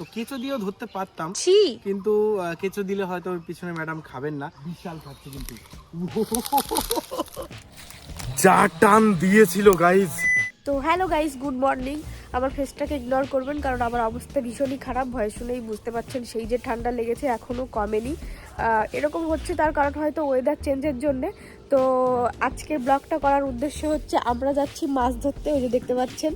তো কেঁচো দিয়েও ধরতে পারতাম। ছি। কিন্তু কেঁচো দিলে হয়তো ওর পিছনে ম্যাডাম খাবেন না। বিশাল খাচ্ছে কিন্তু। যা টান দিয়েছিল গাইজ তো হ্যালো গাইস গুড মর্নিং আমার ফেসটাকে ইগনোর করবেন কারণ আমার অবস্থা ভীষণই খারাপ। ভয় শুনেই বুঝতে পারছেন সেই যে ঠান্ডা লেগেছে এখনও কমেনি। এরকম হচ্ছে তার কারণ হয়তো ওয়েদার চেঞ্জের জন্যে। তো আজকের ব্লগটা করার উদ্দেশ্য হচ্ছে আমরা যাচ্ছি মাছ ধরতে ওই যে দেখতে পাচ্ছেন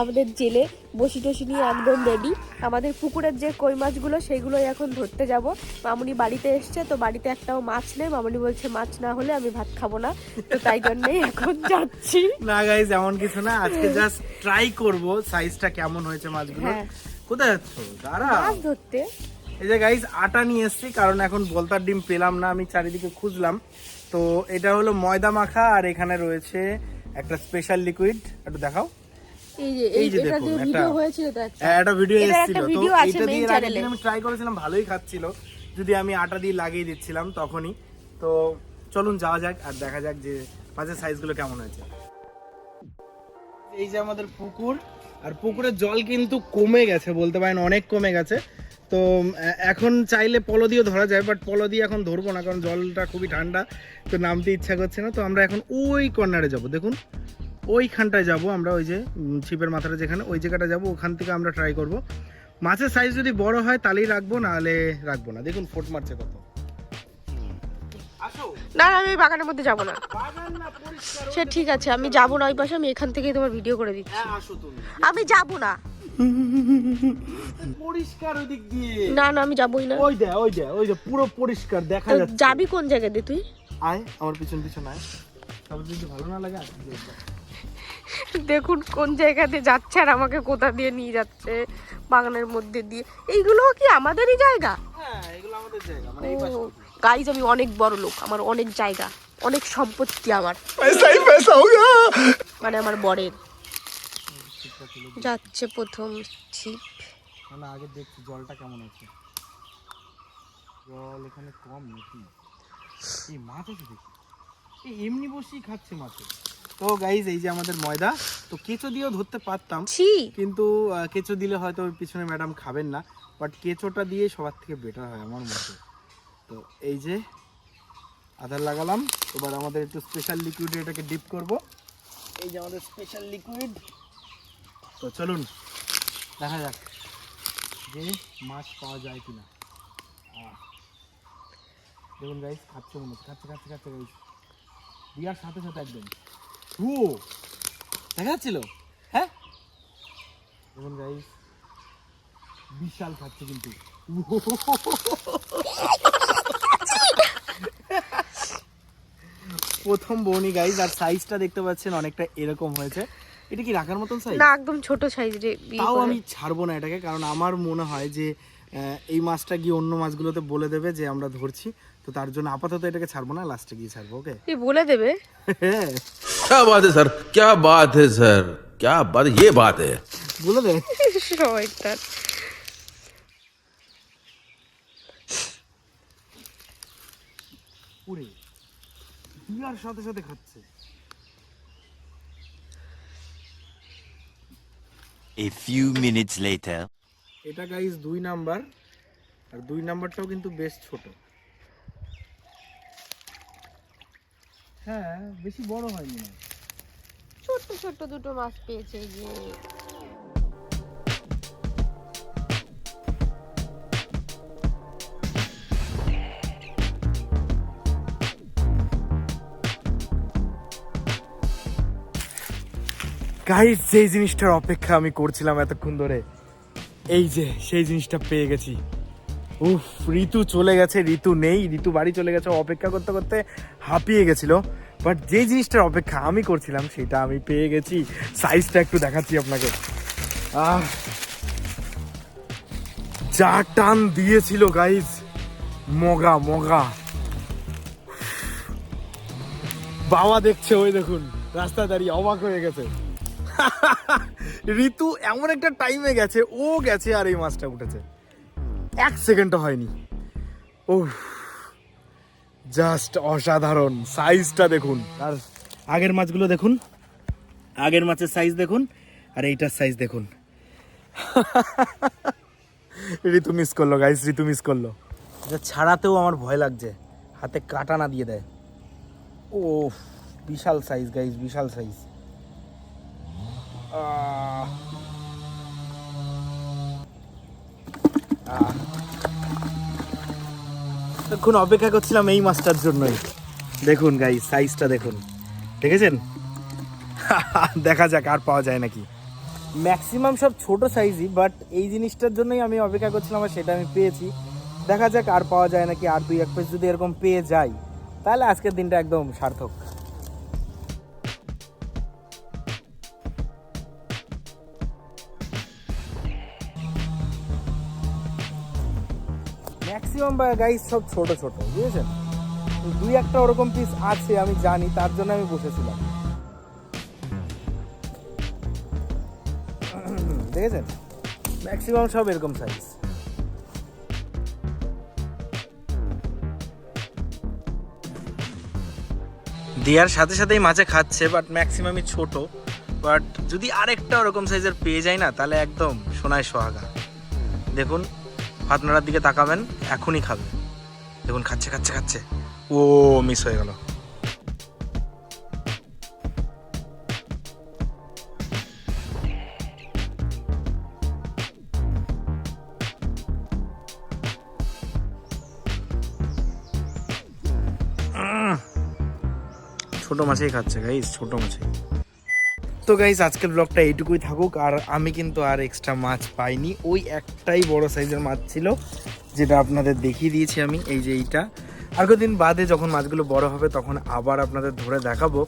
আমাদের জেলে বসি টসি নিয়ে একদম রেডি আমাদের পুকুরের যে কই মাছগুলো সেইগুলোই এখন ধরতে যাব। মামুনি বাড়িতে এসছে তো বাড়িতে একটাও মাছ নেই। মামুনি বলছে মাছ না হলে আমি ভাত খাব না। তো তাই জন্যই এখন যাচ্ছি। না গাইজ এমন কিছু না। আজকে জাস্ট ট্রাই করব সাইজটা কেমন হয়েছে মাছগুলো হ্যাঁ। কোথায় যাচ্ছ? দাঁড়া মাছ ধরতে? এই যে গাইজ আটা নিয়ে এসেছি কারণ এখন বলতার ডিম পেলাম না আমি চারিদিকে খুঁজলাম। তো এটা হলো ময়দা মাখা আর এখানে রয়েছে একটা স্পেশাল লিকুইড একটু দেখাও। এই যে এটা দেখুন, একটা- ভিডিও হ্যাঁ, এসেছিল একটা তো video আছে এইটা main দিয়ে channel এ। আগের দিন আমি ট্রাই করেছিলাম ভালোই খাচ্ছিল। যদি আমি আটা দিয়ে লাগিয়ে দিচ্ছিলাম তখনই। তো চলুন যাওয়া যাক আর দেখা যাক যে মাছের সাইজগুলো কেমন হয়েছে। এই যে আমাদের পুকুর আর পুকুরের জল কিন্তু কমে গেছে বলতে পারেন অনেক কমে গেছে। তো এখন চাইলে পলো দিয়েও ধরা যায় বাট পলো দিয়ে এখন ধরবো না কারণ জলটা খুবই ঠান্ডা তো নামতে ইচ্ছা করছে না তো আমরা এখন ওই কর্নারে যাব। দেখুন ওইখানটায় যাব আমরা ওই যে ছিপের মাথাটা যেখানে ওই জায়গাটা যাব ওখান থেকে আমরা ট্রাই করব। মাছের সাইজ যদি বড় হয় তাহলেই রাখব নাহলে রাখব না। দেখুন ফোট মারছে কত। না না, আমি এই বাগানের মধ্যে যাব না। বাগান না পরিষ্কার সে ঠিক আছে আমি যাব না ওই পাশে আমি এখান থেকেই তোমার ভিডিও করে দিচ্ছি। হ্যাঁ আসো আমি যাব না। পরিষ্কার ওই দিক দিয়ে। না না আমি যাবই না। ওই দে ওই দে ওই যে পুরো পরিষ্কার দেখা যাচ্ছে। যাবি কোন জায়গায় দিয়ে তুই? আয় আমার পিছন পিছন আয়। সব যদি ভালো না লাগে দেখুন কোন জায়গাতে যাচ্ছে আর আমাকে কোথা দিয়ে নিয়ে যাচ্ছে বাগানের মধ্যে দিয়ে। এইগুলো কি আমাদেরই জায়গা? হ্যাঁ এগুলো আমাদের জায়গা মানে গাইজ আমি অনেক বড় লোক আমার অনেক জায়গা অনেক সম্পত্তি আমার। মানে আমার বরের। যাচ্ছে প্রথম ছিপ। না আগে দেখছি জলটা কেমন আছে জল এখানে কম নাকি? এই মাছ আছে দেখি। এই এমনি বসেই খাচ্ছে মাছে তো গাইজ এই যে আমাদের ময়দা তো কেঁচো দিয়েও ধরতে পারতাম। ছি। কিন্তু কেঁচো দিলে হয়তো ওর পিছনে ম্যাডাম খাবেন না। বাট কেঁচোটা দিয়ে সবার থেকে বেটার হয় আমার মতে। তো এই যে আধার লাগালাম। এবার আমাদের একটু স্পেশাল লিকুইড এটাকে ডিপ করব। এই যে আমাদের স্পেশাল লিকুইড তো চলুন, দেখা যাক যে মাছ পাওয়া যায় কিনা। দেখুন গাইস খাচ্ছে মনে হচ্ছে, খাচ্ছে খাচ্ছে খাচ্ছে গাইস দিয়ার সাথে সাথে একদম। ও, দেখা যাচ্ছিল? হ্যাঁ? দেখুন গাইস বিশাল খাচ্ছে কিন্তু। প্রথম বনি গাইস আর সাইজটা দেখতে পাচ্ছেন অনেকটা এরকম হয়েছে। এটা কি রাখার মতন সাইজ না একদম ছোট সাইজ রে ইয়ে তাও করে। আমি ছাড়বো না এটাকে কারণ আমার মনে হয় যে আহ, এই মাছটা গিয়ে অন্য মাছগুলোতে বলে দেবে যে আমরা ধরছি তো তার জন্য আপাতত এটাকে ছাড়বো না লাস্টে গিয়ে ছাড়বো ওকে এই বলে দেবে क्या बात है सर क्या बात है सर क्या बात ये बात है বলে দে সময়টা পুরে দিয়ার সাথে সাথে খাচ্ছে A few minutes later. এটা গাইস দুই নাম্বার আর দুই নাম্বারটাও কিন্তু বেশ ছোট হ্যাঁ বেশি বড় হয়নি ছোট ছোট্ট ছোট্ট দুটো মাছ পেয়েছে যে গাইস যেই জিনিসটার অপেক্ষা আমি করছিলাম এতক্ষণ ধরে, এই যে, সেই জিনিসটা পেয়ে গেছি। উফ, ঋতু চলে গেছে, ঋতু নেই, ঋতু বাড়ি চলে গেছে, অপেক্ষা করতে করতে হাঁপিয়ে গেছিল। বাট যে জিনিসটার অপেক্ষা আমি করছিলাম, সেটা আমি পেয়ে গেছি। সাইজটা একটু দেখাচ্ছি আপনাকে। আহ, যা টান দিয়েছিল গাইজ মগা মগা। বাবা দেখছে, ওই দেখুন রাস্তা দাঁড়িয়ে অবাক হয়ে গেছে। ঋতু এমন একটা টাইমে গেছে ও গেছে আর এই মাছটা উঠেছে। এক সেকেন্ডও হয়নি। ও জাস্ট অসাধারণ। সাইজটা দেখুন। আর আগের মাছগুলো দেখুন। আগের মাছের সাইজ দেখুন। আর এইটার সাইজ দেখুন। ঋতু মিস করল গাইস ঋতু মিস করল। এটা ছাড়াতেও আমার ভয় লাগছে। হাতে কাটা না দিয়ে দেয়। ও বিশাল সাইজ গাইস বিশাল সাইজ এখন অপেক্ষা করছিলাম এই মাছটার জন্যই। দেখুন গাই সাইজটা দেখুন। দেখেছেন? দেখা যাক আর পাওয়া যায় নাকি। ম্যাক্সিমাম সব ছোট সাইজই বাট এই জিনিসটার জন্যই আমি অপেক্ষা করছিলাম আর সেটা আমি পেয়েছি। দেখা যাক আর পাওয়া যায় নাকি আর দুই এক পিস যদি এরকম পেয়ে যাই, তাহলে আজকের দিনটা একদম সার্থক। ম্যাক্সিমাম গাইস সব ছোট ছোট, বুঝেছেন? দুই একটা ওরকম পিস আছে, আমি জানি, তার জন্য আমি বসেছিলাম। দেখেছেন? ম্যাক্সিমাম সব এরকম সাইজ দেওয়ার সাথে সাথেই মাছে খাচ্ছে বাট ম্যাক্সিমামই ছোট। বাট যদি আরেকটা ওরকম সাইজের পেয়ে যায় না, তাহলে একদম সোনায় সোহাগা। দেখুন ফাতনারার দিকে তাকাবেন, এখনই খাবে। দেখুন, খাচ্ছে খাচ্ছে খাচ্ছে। ও মিস হয়ে গেল। ছোট মাছেই খাচ্ছে গাইস ছোট মাছেই। তো গাইজ আজকের ব্লগটা এইটুকুই থাকুক, আর আমি কিন্তু আর এক্সট্রা মাছ পাইনি। ওই একটাই বড় সাইজের মাছ ছিল, যেটা আপনাদের দেখিয়ে দিয়েছি আমি, এই যে এইটা। আর কদিন বাদে যখন মাছগুলো বড় হবে, তখন আবার আপনাদের ধরে দেখাবো।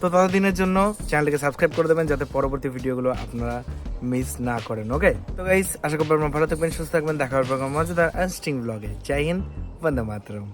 তো ততদিনের জন্য চ্যানেলটাকে সাবস্ক্রাইব করে দেবেন, যাতে পরবর্তী ভিডিওগুলো আপনারা মিস না করেন ওকে তো গাইজ আশা করি আপনারা ভালো থাকবেন, সুস্থ থাকবেন, দেখা হবে মজাদার আনস্টিং ব্লগে জয় হিন্দ, বন্দে মাতরম।